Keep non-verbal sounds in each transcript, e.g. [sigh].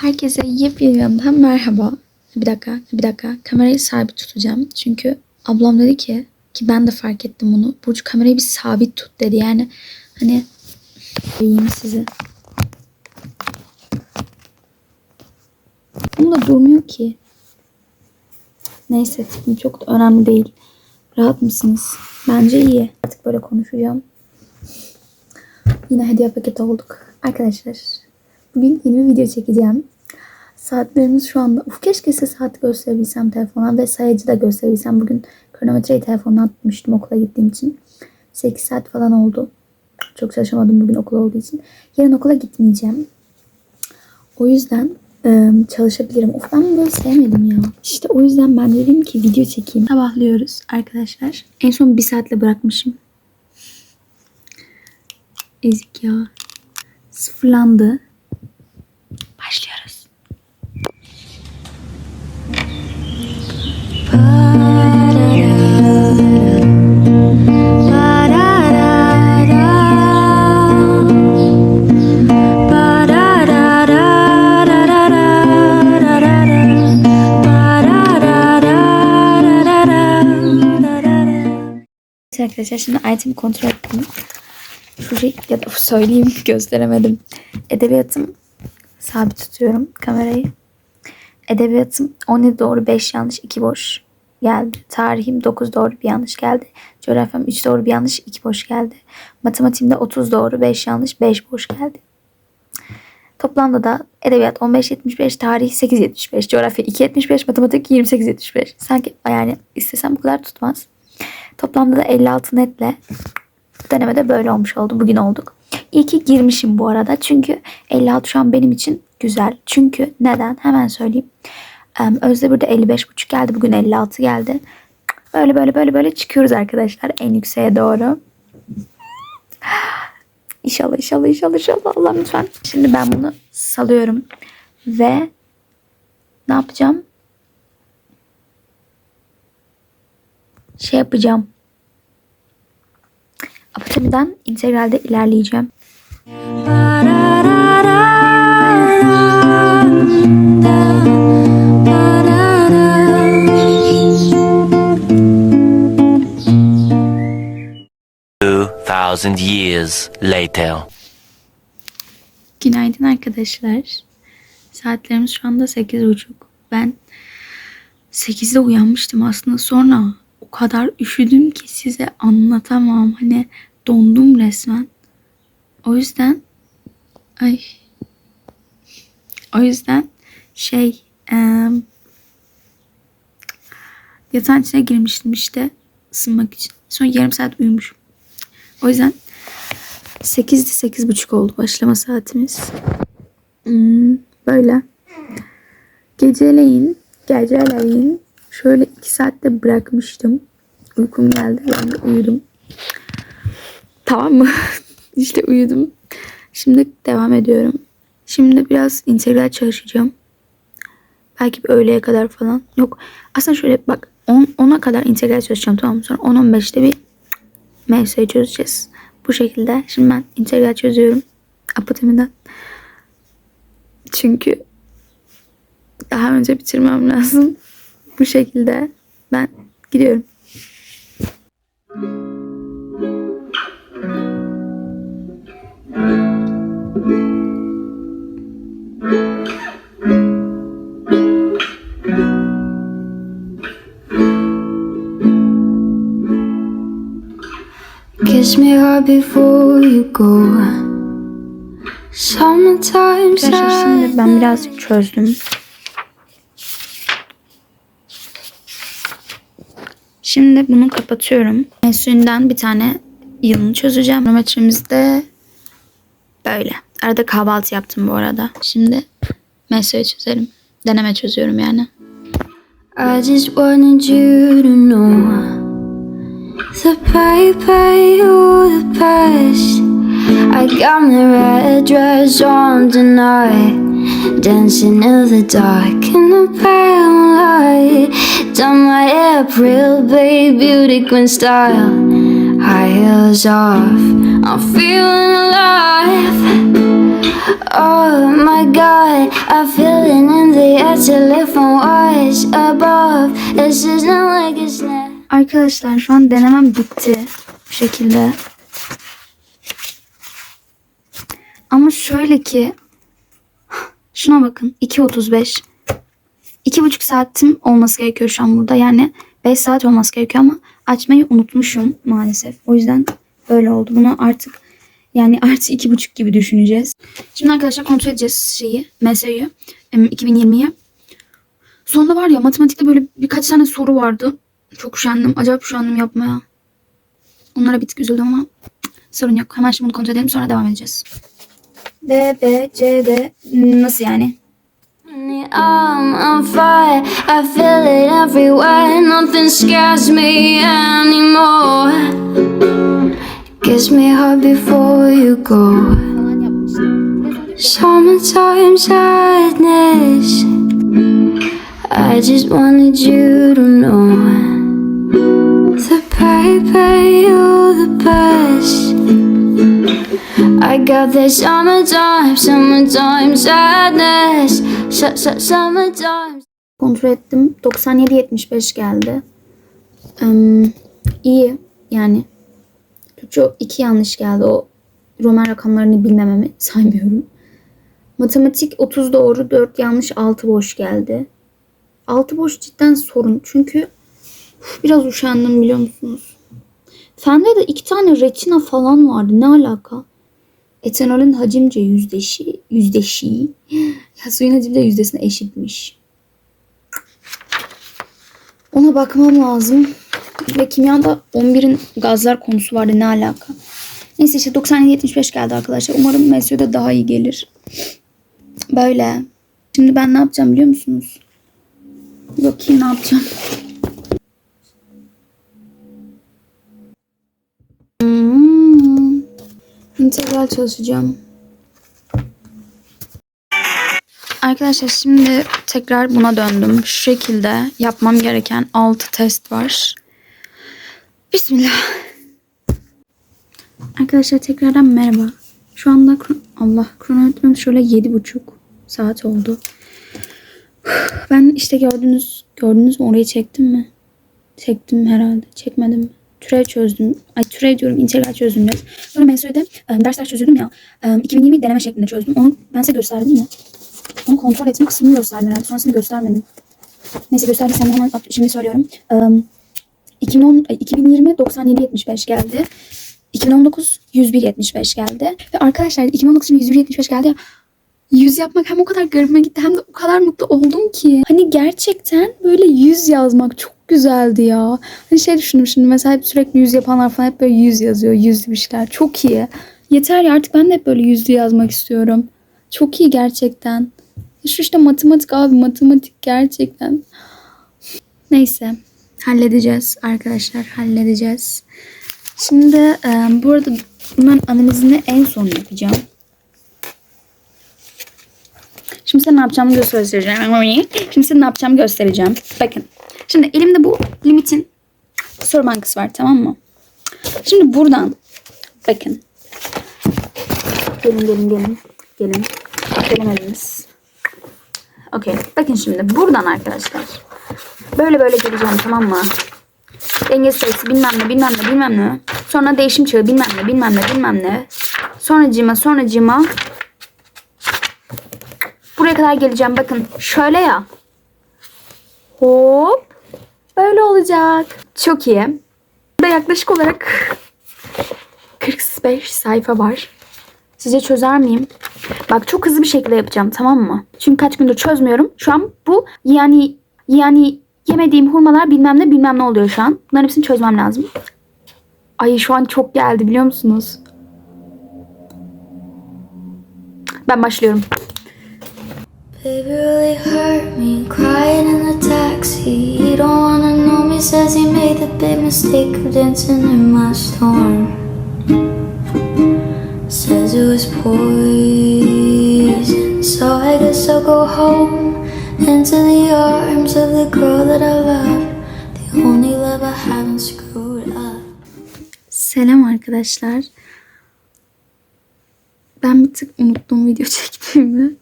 Herkese yepyeni yandan merhaba. Bir dakika, bir dakika. Kamerayı sabit tutacağım. Çünkü ablam dedi ki, ki ben de fark ettim bunu. Burcu kamerayı bir sabit tut dedi. Yani hani iyiyim sizi. Bunda durmuyor ki. Neyse çok da önemli değil. Rahat mısınız? Bence iyi. Artık böyle konuşacağım. Yine hediye paketi olduk. Arkadaşlar bugün yeni bir video çekeceğim. Saatlerimiz şu anda. Uf keşke size saat gösterebilsem telefona ve sayacı da gösterebilsem. Bugün kronometreyi telefonuna atmıştım okula gittiğim için. 8 saat falan oldu. Çok çalışamadım bugün okul olduğu için. Yarın okula gitmeyeceğim. O yüzden e, çalışabilirim. Of ben böyle sevmedim ya. İşte o yüzden ben dedim ki video çekeyim. Sabahlıyoruz arkadaşlar. En son bir saatle bırakmışım. Ezik ya. Sıfırlandı. Arkadaşlar şimdi item kontrol ettim. Şurayı ya da söyleyeyim [laughs] gösteremedim. Edebiyatım sabit tutuyorum kamerayı. Edebiyatım 17 doğru 5 yanlış 2 boş geldi. Tarihim 9 doğru bir yanlış geldi. Coğrafyam 3 doğru bir yanlış 2 boş geldi. Matematiğimde 30 doğru 5 yanlış 5 boş geldi. Toplamda da edebiyat 15.75, tarih 8.75, coğrafya 2.75, matematik 28.75. Sanki yani istesem bu kadar tutmaz. Toplamda da 56 netle denemede böyle olmuş oldu. Bugün olduk. İyi ki girmişim bu arada. Çünkü 56 şu an benim için güzel. Çünkü neden? Hemen söyleyeyim. Ee, Özdemir'de 55,5 geldi. Bugün 56 geldi. Böyle böyle böyle böyle çıkıyoruz arkadaşlar en yükseğe doğru. İnşallah inşallah inşallah inşallah Allah lütfen. Şimdi ben bunu salıyorum. Ve ne yapacağım? Şey yapacağım. Apatemiden integralde ilerleyeceğim. Two thousand years later. Günaydın arkadaşlar. Saatlerimiz şu anda 8.30. Ben 8'de uyanmıştım aslında. Sonra kadar üşüdüm ki size anlatamam. Hani dondum resmen. O yüzden ay o yüzden şey em, yatağın içine girmiştim işte ısınmak için. Sonra yarım saat uyumuşum. O yüzden 8'di 8.30 oldu başlama saatimiz. Hmm, böyle. Geceleyin, geceleyin şöyle 2 saatte bırakmıştım. Uykum geldi. Ben de uyudum. Tamam mı? [laughs] işte uyudum. Şimdi devam ediyorum. Şimdi biraz integral çalışacağım. Belki bir öğleye kadar falan. Yok. Aslında şöyle bak 10, 10'a kadar integral çalışacağım tamam mı? Sonra 10-15'te bir MS'yi çözeceğiz. Bu şekilde. Şimdi ben integral çözüyorum. Apotemiden. Çünkü daha önce bitirmem lazım. Bu şekilde ben gidiyorum. Kiss me hard before you go. Sometimes Arkadaşlar I şimdi ben birazcık çözdüm. Şimdi bunu kapatıyorum. Mesünden bir tane yılını çözeceğim. Kronometremiz de böyle. Arada kahvaltı yaptım bu arada. Şimdi mesleği çözelim. Deneme çözüyorum yani. I just wanted you to know the baby or the past. I got my red dress on tonight, dancing in the dark pale light. Done my April Bay beauty queen style, high heels off. I'm feeling alive. Oh my god, I feel in the air telephone wires above. This isn't like it's not. Arkadaşlar şu an denemem bitti. Bu şekilde. Ama şöyle ki şuna bakın 2.35 iki buçuk saatim olması gerekiyor şu an burada. Yani 5 saat olması gerekiyor ama açmayı unutmuşum maalesef. O yüzden böyle oldu. Bunu artık yani artı iki buçuk gibi düşüneceğiz. Şimdi arkadaşlar kontrol edeceğiz şeyi, MSU'yu, em, 2020'yi. Sonunda var ya matematikte böyle birkaç tane soru vardı. Çok üşendim. Acayip üşendim yapmaya. Onlara bir tık üzüldüm ama sorun yok. Hemen şimdi bunu kontrol edelim sonra devam edeceğiz. B, B, C, D nasıl yani? I'm on fire, I feel it everywhere. Nothing scares me anymore. Kiss me hard before you go. Summertime sadness. I just wanted you to know the baby, you're the best. I got this summertime, summertime sadness. Su- su- summertime. Kontrol ettim. 97-75 geldi. Em, iyi yani. Türkçe iki yanlış geldi. O Roman rakamlarını bilmememi [laughs] saymıyorum. Matematik 30 doğru, 4 yanlış, 6 boş geldi. 6 boş cidden sorun. Çünkü uf, biraz üşendim biliyor musunuz? Fende de iki tane reçina falan vardı. Ne alaka? Etanolün hacimce yüzdeşi, yüzdeşi. [gasps] Ya suyun hacimce yüzdesine eşitmiş. Ona bakmam lazım. Ve kimyada 11'in gazlar konusu vardı. Ne alaka? Neyse işte 97-75 geldi arkadaşlar. Umarım MSU'da daha iyi gelir. Böyle. Şimdi ben ne yapacağım biliyor musunuz? Bakayım ne yapacağım. İntegral çalışacağım. Arkadaşlar şimdi tekrar buna döndüm. Şu şekilde yapmam gereken 6 test var. Bismillah. Arkadaşlar tekrardan merhaba. Şu anda Allah kronometrem şöyle yedi buçuk saat oldu. Ben işte gördünüz gördünüz mü orayı çektim mi? Çektim herhalde. Çekmedim mi? Türev çözdüm. Ay türev diyorum integral çözdüm biraz. Sonra mensuelde e, dersler çözüyordum ya. E, 2020 deneme şeklinde çözdüm. Onu ben size gösterdim mi? Onu kontrol etme kısmını gösterdim herhalde. Sonrasını göstermedim. Neyse gösterdiysem hemen şimdi söylüyorum. Ee, 2010, ay, 2020 97 75 geldi. 2019 101 75 geldi. Ve arkadaşlar 2019 şimdi 101 75 geldi ya. 100 yapmak hem o kadar garibime gitti hem de o kadar mutlu oldum ki. Hani gerçekten böyle 100 yazmak çok güzeldi ya. Hani şey düşündüm şimdi mesela hep sürekli 100 yapanlar falan hep böyle 100 yazıyor. 100 bir şeyler. Çok iyi. Yeter ya artık ben de hep böyle yüzlü yazmak istiyorum. Çok iyi gerçekten. Şu işte matematik abi matematik gerçekten. Neyse halledeceğiz arkadaşlar halledeceğiz. Şimdi e, bu arada analizini en son yapacağım. Şimdi size ne yapacağımı göstereceğim. Şimdi size ne yapacağımı göstereceğim. Bakın. Şimdi elimde bu limitin soru bankası var tamam mı? Şimdi buradan bakın. Gelin gelin gelin. Gelin. Gelemediniz. Okey. Bakın şimdi buradan arkadaşlar. Böyle böyle gireceğim tamam mı? Denge sayısı bilmem ne bilmem ne bilmem ne. Sonra değişim çağı bilmem ne bilmem ne bilmem ne. Sonra cima sonra cima. Buraya kadar geleceğim bakın. Şöyle ya. Hop. Böyle olacak. Çok iyi. Burada yaklaşık olarak 45 sayfa var. Sizce çözer miyim? Bak çok hızlı bir şekilde yapacağım tamam mı? Çünkü kaç gündür çözmüyorum. Şu an bu yani yani yemediğim hurmalar bilmem ne bilmem ne oluyor şu an. Bunların hepsini çözmem lazım. Ay şu an çok geldi biliyor musunuz? Ben başlıyorum. Baby really hurt me, crying in the taxi. He don't wanna know me, says he made the big mistake of dancing in my storm. Says it was poison, so I guess I'll go home into the arms of the girl that I love. The only love I haven't screwed up. Selam arkadaşlar. Ben bir tık unuttum video [laughs] çektiğimi.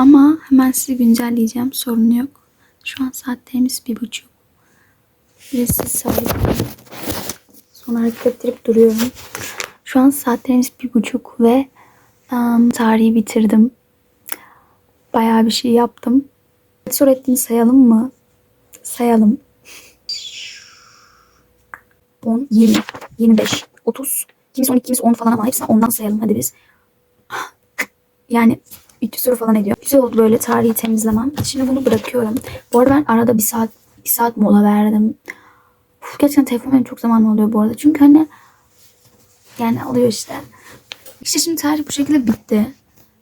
Ama hemen sizi güncelleyeceğim. Sorun yok. Şu an saatlerimiz bir buçuk. Ve siz sabitleyin. Sonra hareket ettirip duruyorum. Şu an saatlerimiz bir buçuk ve em, tarihi bitirdim. Bayağı bir şey yaptım. Soru ettiğini sayalım mı? Sayalım. 10, 20, 25, 30, kimisi 12, kimisi 10 falan ama hepsini ondan sayalım hadi biz. Yani 300 soru falan ediyor. Güzel oldu böyle tarihi temizlemem. Şimdi bunu bırakıyorum. Bu arada ben arada bir saat, 2 saat mola verdim. Uf, gerçekten telefon benim çok zaman oluyor bu arada. Çünkü hani yani oluyor işte. İşte şimdi tarih bu şekilde bitti.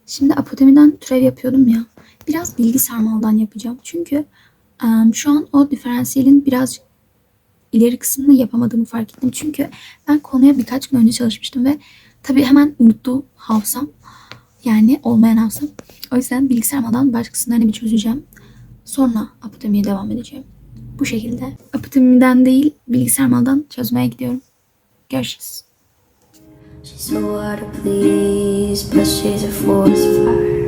Şimdi apotemiden türev yapıyordum ya. Biraz bilgi sarmaldan yapacağım. Çünkü em, şu an o diferansiyelin biraz ileri kısmını yapamadığımı fark ettim. Çünkü ben konuya birkaç gün önce çalışmıştım ve tabii hemen unuttu hafızam. Yani olmayan hafızam. O yüzden bilgisayar sarmaldan başka kısımlarını bir çözeceğim. Sonra apotemiye devam edeceğim. Bu şekilde. Apotemiden değil bilgisayar sarmaldan çözmeye gidiyorum. Görüşürüz. She's hard to please, but she's a force fire.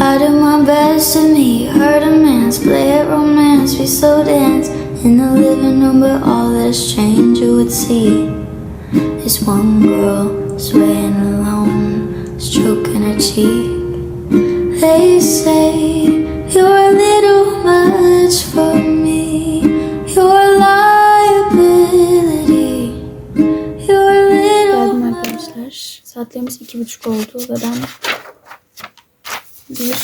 I do my best to meet her demands, play at romance, we so dance in the living room, but all that's changed you would see is one girl swaying alone, stroking her cheek. They say you're a little much for me, you're a liability, you're a little Geldim arkadaşlar. Saatlerimiz iki buçuk oldu ve ben bir, iki,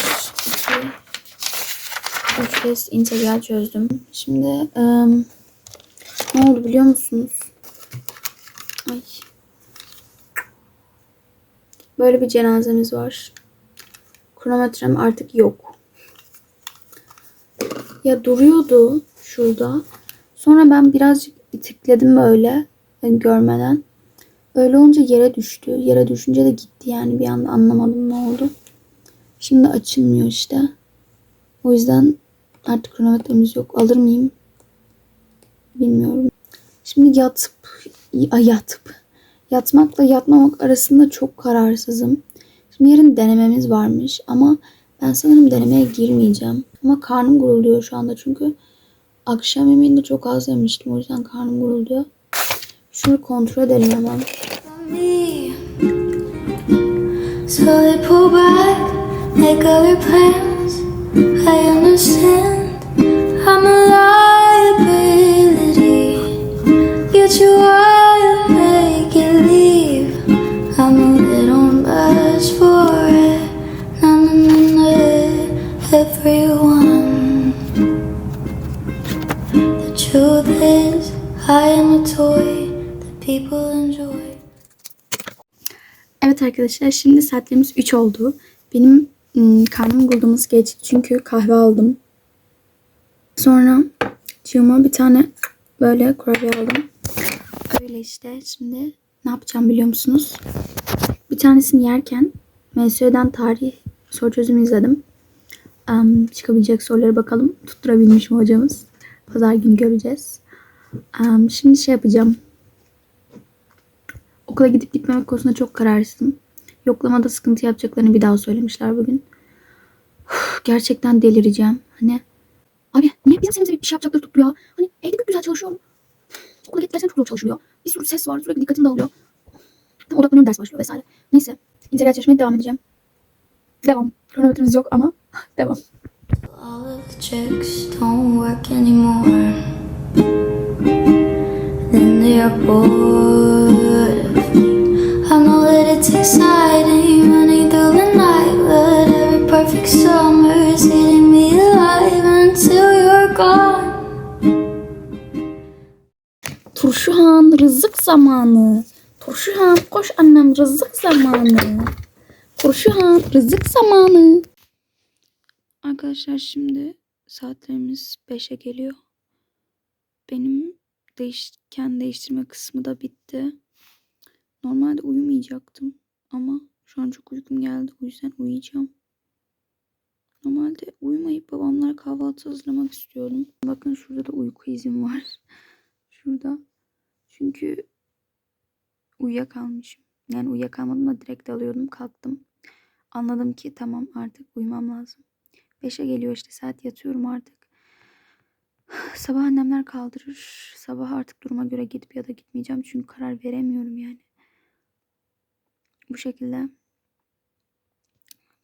üç kez integral çözdüm. Şimdi em, ne oldu biliyor musunuz? Ay. Böyle bir cenazemiz var. Kronometrem artık yok. Ya duruyordu şurada. Sonra ben birazcık itikledim böyle hani görmeden. Öyle olunca yere düştü. Yere düşünce de gitti yani bir anda anlamadım ne oldu. Şimdi açılmıyor işte. O yüzden artık kronometremiz yok. Alır mıyım? Bilmiyorum. Şimdi yatıp yatıp yatmakla yatmamak arasında çok kararsızım. Şimdi yarın denememiz varmış ama ben sanırım denemeye girmeyeceğim. Ama karnım gurulduyor şu anda çünkü akşam yemeğinde çok az yemiştim. O yüzden karnım gurulduyor. Şunu kontrol edelim hemen. me. So pull back, make other plans. I understand. Arkadaşlar şimdi saatlerimiz 3 oldu. Benim ım, karnım guruldaması geçti çünkü kahve aldım. Sonra cığıma bir tane böyle kurabiye aldım. Öyle işte şimdi ne yapacağım biliyor musunuz? Bir tanesini yerken MSÖ'den tarih soru çözümü izledim. Am, çıkabilecek soruları bakalım tutturabilmiş mi hocamız? Pazar günü göreceğiz. Am, şimdi şey yapacağım. Okula gidip gitmemek konusunda çok kararsızım. Yoklamada sıkıntı yapacaklarını bir daha söylemişler bugün. Uf, gerçekten delireceğim. Hani abi niye bizim senemize bir şey yapacakları tutmuyor? Hani evde güzel çalışıyorum. Okula gerçekten çok zor çalışılıyor. Bir sürü ses var. Sürekli dikkatim dağılıyor. Odaklanıyorum ders başlıyor vesaire. Neyse. İntegral çalışmaya devam edeceğim. Devam. Kronometremiz yok ama [laughs] devam. All of the tricks don't work anymore. Then they are bored it's exciting running through the night, but every perfect summer is eating me alive until you're gone. Turşuhan rızık zamanı. Turşuhan koş annem rızık zamanı. Turşuhan rızık zamanı. Arkadaşlar şimdi saatlerimiz 5'e geliyor. Benim değişken değiştirme kısmı da bitti. Normalde uyumayacaktım ama şu an çok uykum geldi. O yüzden uyuyacağım. Normalde uyumayıp babamlara kahvaltı hazırlamak istiyordum. Bakın şurada da uyku izim var. [laughs] Şurada. Çünkü uyuyakalmışım. Yani uyuyakalmadım da direkt alıyordum kalktım. Anladım ki tamam artık uyumam lazım. 5'e geliyor işte saat yatıyorum artık. [sighs] Sabah annemler kaldırır. Sabah artık duruma göre gidip ya da gitmeyeceğim. Çünkü karar veremiyorum yani. Bu şekilde.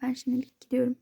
Ben şimdilik gidiyorum.